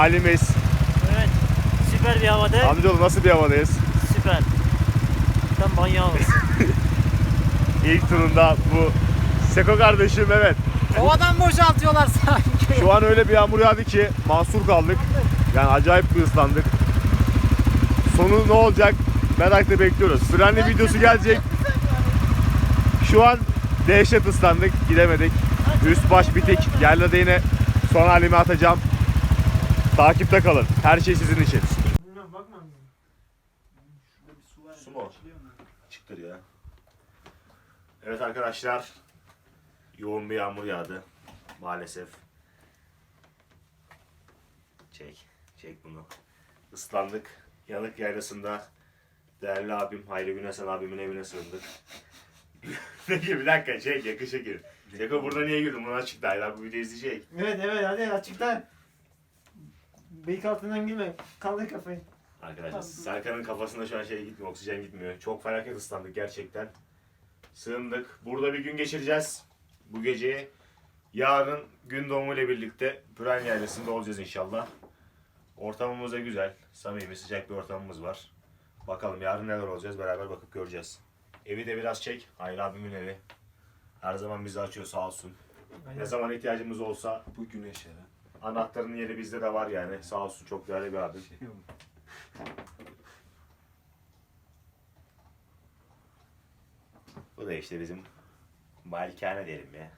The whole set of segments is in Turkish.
halimiz. Evet. Süper bir havada. Amcaoğlu nasıl bir havadayız? Süper. Tam havası. İlk turunda bu Seko kardeşim evet. Kovadan boşaltıyorlar sanki. Şu an öyle bir yağmur yağdı ki mahsur kaldık. Yani acayip bir ıslandık. Sonu ne olacak merakla bekliyoruz. Frenli videosu gelecek. Şu an dehşet ıslandık gidemedik. Üst baş bitik. Yerlerde yine son halimi atacağım. Takipte kalın. Her şey sizin için. Bakma. Su mu? Çıktır ya. Evet arkadaşlar. Yoğun bir yağmur yağdı. Maalesef. Çek. Çek bunu. Islandık. Yanık yaylasında değerli abim Hayri Günesen abimin evine sığındık. ne gibi bir dakika çek yakışa gir. Seko burada niye girdin? Buna çıktı. Hayri abi bu videoyu izleyecek. Evet evet hadi açıkta. Bıyık altından girme. Kaldır kafayı. Arkadaşlar Serkan'ın kafasında şu an şey gitmiyor, oksijen gitmiyor. Çok felaket ıslandık gerçekten. Sığındık. Burada bir gün geçireceğiz. Bu geceyi. Yarın gün doğumu ile birlikte Püren Yaylası'nda olacağız inşallah. Ortamımız da güzel. Samimi, sıcak bir ortamımız var. Bakalım yarın neler olacağız beraber bakıp göreceğiz. Evi de biraz çek. Hayır abimin evi. Her zaman bizi açıyor sağ olsun. Ne zaman ihtiyacımız olsa Bu güneş yere. Anahtarın yeri bizde de var yani. Sağ olsun çok değerli bir abim. Bu da işte bizim malikane diyelim ya.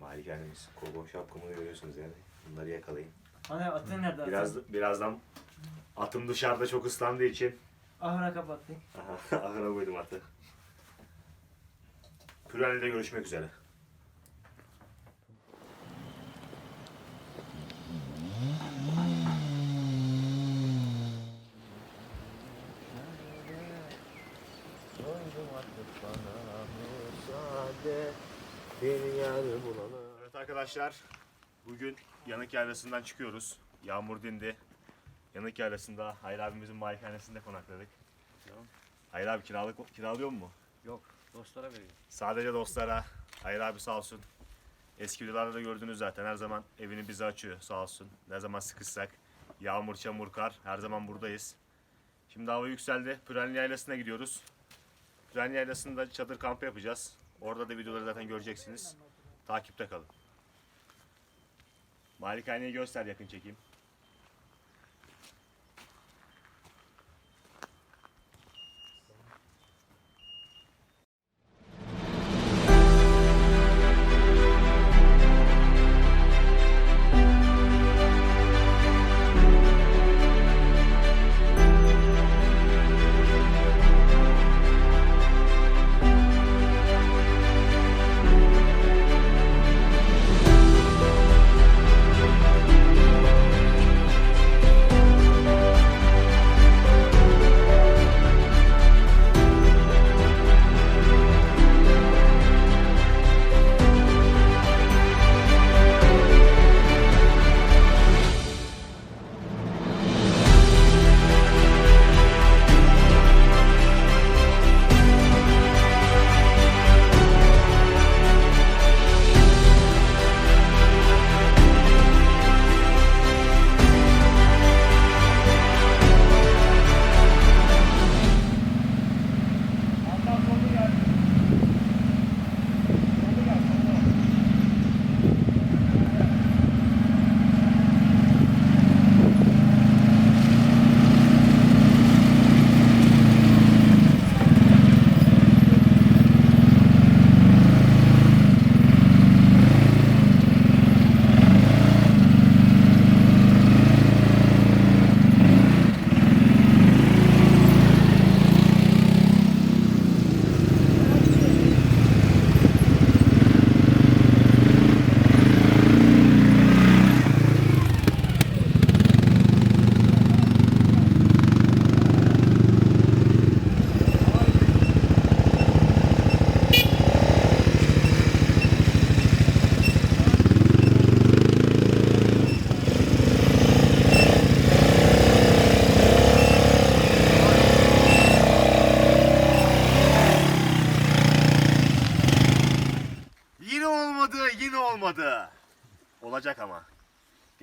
Malikanemiz. Kovboy şapkamı görüyorsunuz yani. Bunları yakalayın. Hani atın nerede? Biraz birazdan atım dışarıda çok ıslandığı için Ahıra kapattın. aha, ahıra koydum atı. Pürani'de görüşmek üzere. Evet arkadaşlar, bugün Yanık Yaylası'ndan çıkıyoruz. Yağmur dindi. Yanık Yaylası'nda Hayır abimizin malikanesinde konakladık. Hayır abi kiralık kiralıyor mu? Yok. Dostlara veriyorum. Sadece dostlara. Hayır abi sağ olsun. Eski videolarda da gördünüz zaten. Her zaman evini bize açıyor sağ olsun. Ne zaman sıkışsak. Yağmur, çamur, kar. Her zaman buradayız. Şimdi hava yükseldi. Pürenli Yaylası'na gidiyoruz. Pürenli Yaylası'nda çadır kampı yapacağız. Orada da videoları zaten göreceksiniz. Takipte kalın. Malikaneyi göster yakın çekeyim.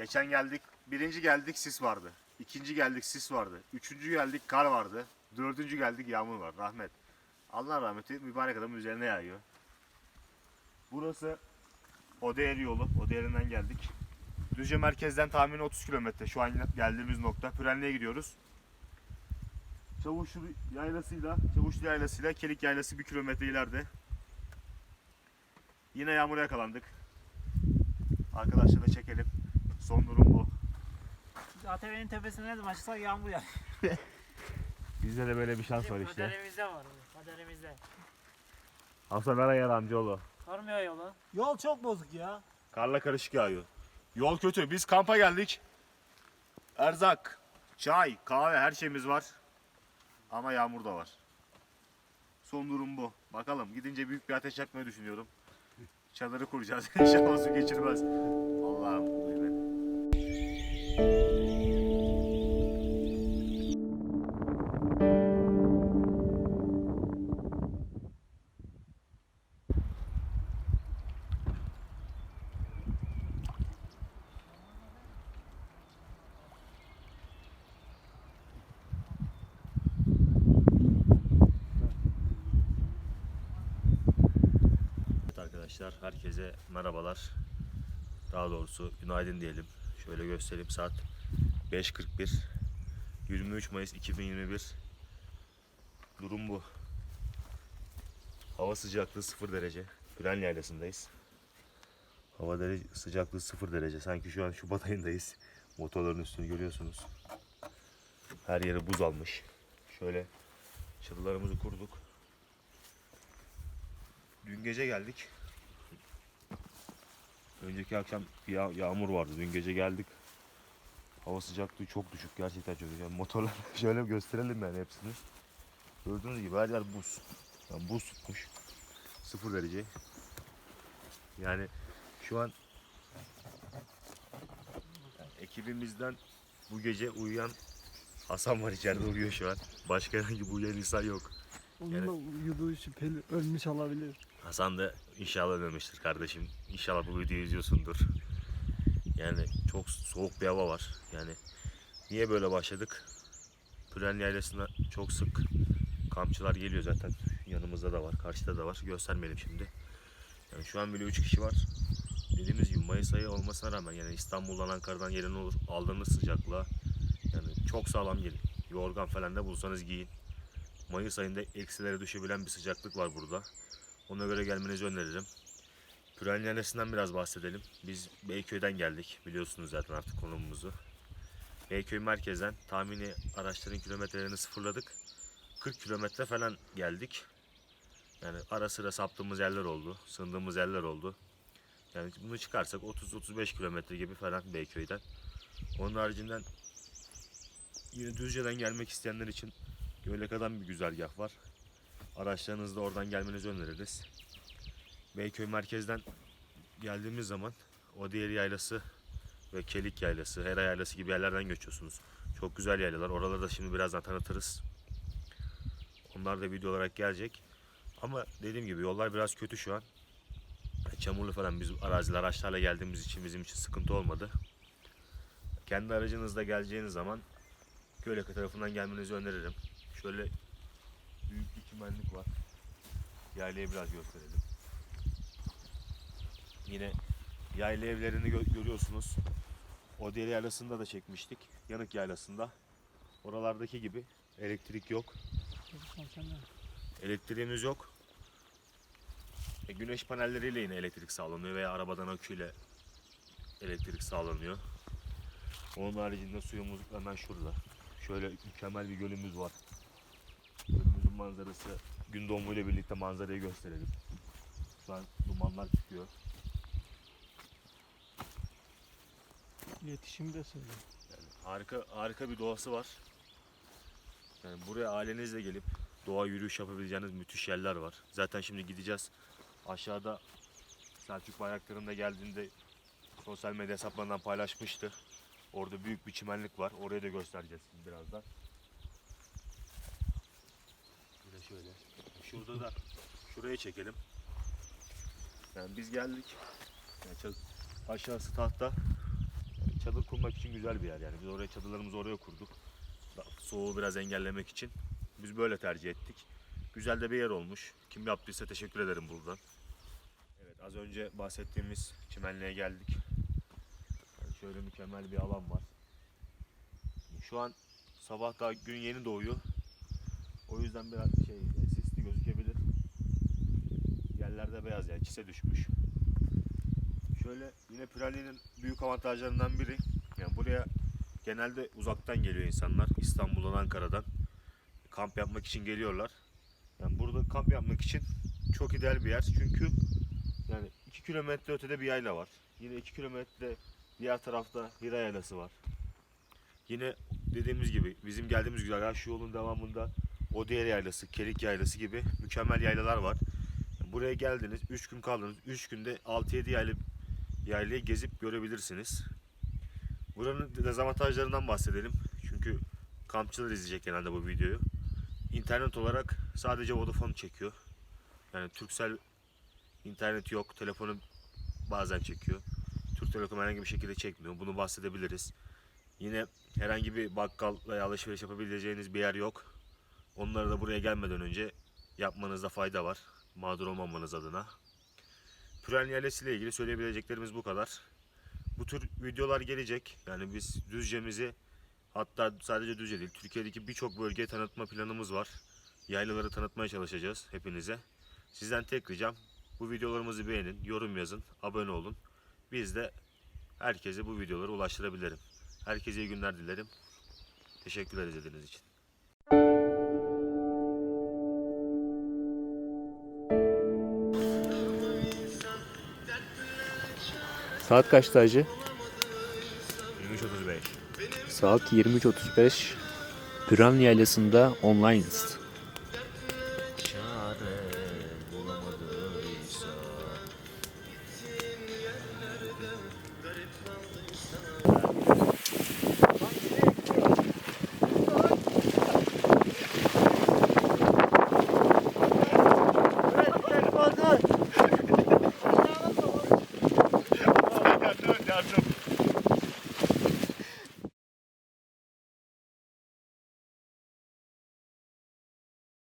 Geçen geldik, birinci geldik sis vardı. İkinci geldik sis vardı. Üçüncü geldik kar vardı. Dördüncü geldik yağmur var. Rahmet. Allah rahmeti mübarek adamın üzerine yağıyor. Burası Odeyer yolu. Odeyer'inden geldik. Düzce merkezden tahmini 30 kilometre şu an geldiğimiz nokta. Pürenli'ye gidiyoruz. Çavuşlu yaylasıyla, Çavuşlu yaylasıyla Kelik yaylası bir kilometre ileride. Yine yağmura yakalandık. Arkadaşlarla çekelim. Son durum bu. ATV'nin tepesine ne zaman çıksak yağmur yağıyor. Bizde de böyle bir şans var Bizim işte. Kaderimizde var. bu, Kaderimizde. Hasan ara yer amcaoğlu. Karmıyor yolu. Yol çok bozuk ya. Karla karışık yağıyor. Yol kötü. Biz kampa geldik. Erzak, çay, kahve her şeyimiz var. Ama yağmur da var. Son durum bu. Bakalım gidince büyük bir ateş yakmayı düşünüyorum. Çadırı kuracağız. İnşallah su geçirmez. Allah'ım. Arkadaşlar herkese merhabalar. Daha doğrusu günaydın diyelim. Şöyle göstereyim saat 5.41. 23 Mayıs 2021. Durum bu. Hava sıcaklığı 0 derece. Gülen yaylasındayız. Hava derece, sıcaklığı 0 derece. Sanki şu an Şubat ayındayız. Motorların üstünü görüyorsunuz. Her yeri buz almış. Şöyle çadırlarımızı kurduk. Dün gece geldik. Önceki akşam yağ- yağmur vardı. Dün gece geldik. Hava sıcaklığı çok düşük. Gerçekten çok düşük. Yani motorlar şöyle gösterelim yani hepsini. Gördüğünüz gibi her yer buz. Yani buz tutmuş. Sıfır derece. Yani şu an yani ekibimizden bu gece uyuyan Hasan var içeride uyuyor şu an. Başka herhangi bir uyuyan insan yok. Onun da uyuduğu şüpheli ölmüş olabilir. Hasan da inşallah ölmemiştir kardeşim. İnşallah bu videoyu izliyorsundur. Yani çok soğuk bir hava var. Yani niye böyle başladık? Püren Yaylası'na çok sık kampçılar geliyor zaten. Yanımızda da var, karşıda da var. Göstermeyelim şimdi. Yani şu an bile 3 kişi var. Dediğimiz gibi Mayıs ayı olmasına rağmen yani İstanbul'dan Ankara'dan gelen olur. Aldığınız sıcaklığa yani çok sağlam gelin. Yorgan falan da bulsanız giyin. Mayıs ayında eksilere düşebilen bir sıcaklık var burada. Ona göre gelmenizi öneririm. Püren Yaylası'ndan biraz bahsedelim. Biz Beyköy'den geldik. Biliyorsunuz zaten artık konumumuzu. Beyköy merkezden tahmini araçların kilometrelerini sıfırladık. 40 kilometre falan geldik. Yani ara sıra saptığımız yerler oldu. Sığındığımız yerler oldu. Yani bunu çıkarsak 30-35 kilometre gibi falan Beyköy'den. Onun haricinden yine Düzce'den gelmek isteyenler için Göyleka'dan bir güzergah var. Araçlarınızla oradan gelmenizi öneririz. Beyköy merkezden geldiğimiz zaman o diğer yaylası ve Kelik yaylası, Hera yaylası gibi yerlerden geçiyorsunuz. Çok güzel yaylalar. Oraları da şimdi birazdan tanıtırız. Onlar da video olarak gelecek. Ama dediğim gibi yollar biraz kötü şu an. Çamurlu falan biz araziler araçlarla geldiğimiz için bizim için sıkıntı olmadı. Kendi aracınızla geleceğiniz zaman Göyleka tarafından gelmenizi öneririm. Şöyle büyük bir çimenlik var. Yaylayı biraz gösterelim. Yine yayla evlerini gö- görüyorsunuz. O diğer yaylasında da çekmiştik. Yanık yaylasında. Oralardaki gibi elektrik yok. Elektriğimiz yok. E, güneş panelleriyle yine elektrik sağlanıyor veya arabadan aküyle elektrik sağlanıyor. Onun haricinde suyumuz hemen şurada. Şöyle mükemmel bir gölümüz var. Manzarası gün doğumuyla birlikte manzarayı gösterelim. Şu an dumanlar çıkıyor. İletişimi de söylüyor. Yani harika harika bir doğası var. Yani buraya ailenizle gelip doğa yürüyüş yapabileceğiniz müthiş yerler var. Zaten şimdi gideceğiz. Aşağıda Selçuk Bayraktar'ın da geldiğinde sosyal medya hesaplarından paylaşmıştı. Orada büyük bir çimenlik var. Orayı da göstereceğiz birazdan. Bir de şöyle. Şurada da şuraya çekelim. Yani biz geldik. Yani çat- aşağısı tahta. Yani çadır kurmak için güzel bir yer yani. Biz oraya çadırlarımızı oraya kurduk. Soğuğu biraz engellemek için. Biz böyle tercih ettik. Güzel de bir yer olmuş. Kim yaptıysa teşekkür ederim buradan. Evet az önce bahsettiğimiz çimenliğe geldik. Yani şöyle mükemmel bir alan var. Şu an sabah daha gün yeni doğuyor. O yüzden biraz şey sisli gözükebilir. Yerlerde beyaz yani çise düşmüş. Şöyle yine Pirelli'nin büyük avantajlarından biri. Yani buraya genelde uzaktan geliyor insanlar. İstanbul'dan, Ankara'dan. Kamp yapmak için geliyorlar. Yani burada kamp yapmak için çok ideal bir yer. Çünkü yani 2 kilometre ötede bir yayla var. Yine 2 kilometre diğer tarafta Hira yaylası var. Yine dediğimiz gibi bizim geldiğimiz güzergah şu yolun devamında o diğer yaylası, Kerik yaylası gibi mükemmel yaylalar var. Buraya geldiniz, 3 gün kaldınız. 3 günde 6-7 yayla, yaylayı gezip görebilirsiniz. Buranın dezavantajlarından bahsedelim. Çünkü kampçılar izleyecek genelde bu videoyu. İnternet olarak sadece Vodafone çekiyor. Yani Turkcell internet yok. Telefonu bazen çekiyor. Türk Telekom herhangi bir şekilde çekmiyor. Bunu bahsedebiliriz. Yine herhangi bir bakkal veya alışveriş yapabileceğiniz bir yer yok. Onları da buraya gelmeden önce yapmanızda fayda var. Mağdur olmamanız adına. Püren Yaylası ile ilgili söyleyebileceklerimiz bu kadar. Bu tür videolar gelecek. Yani biz Düzce'mizi hatta sadece Düzce değil Türkiye'deki birçok bölgeye tanıtma planımız var. Yaylaları tanıtmaya çalışacağız hepinize. Sizden tek ricam bu videolarımızı beğenin, yorum yazın, abone olun. Biz de herkese bu videoları ulaştırabilirim. Herkese iyi günler dilerim. Teşekkürler izlediğiniz için. Saat kaçtı hacı? 23.35 Saat 23.35. Püran Yaylası'nda online'ız.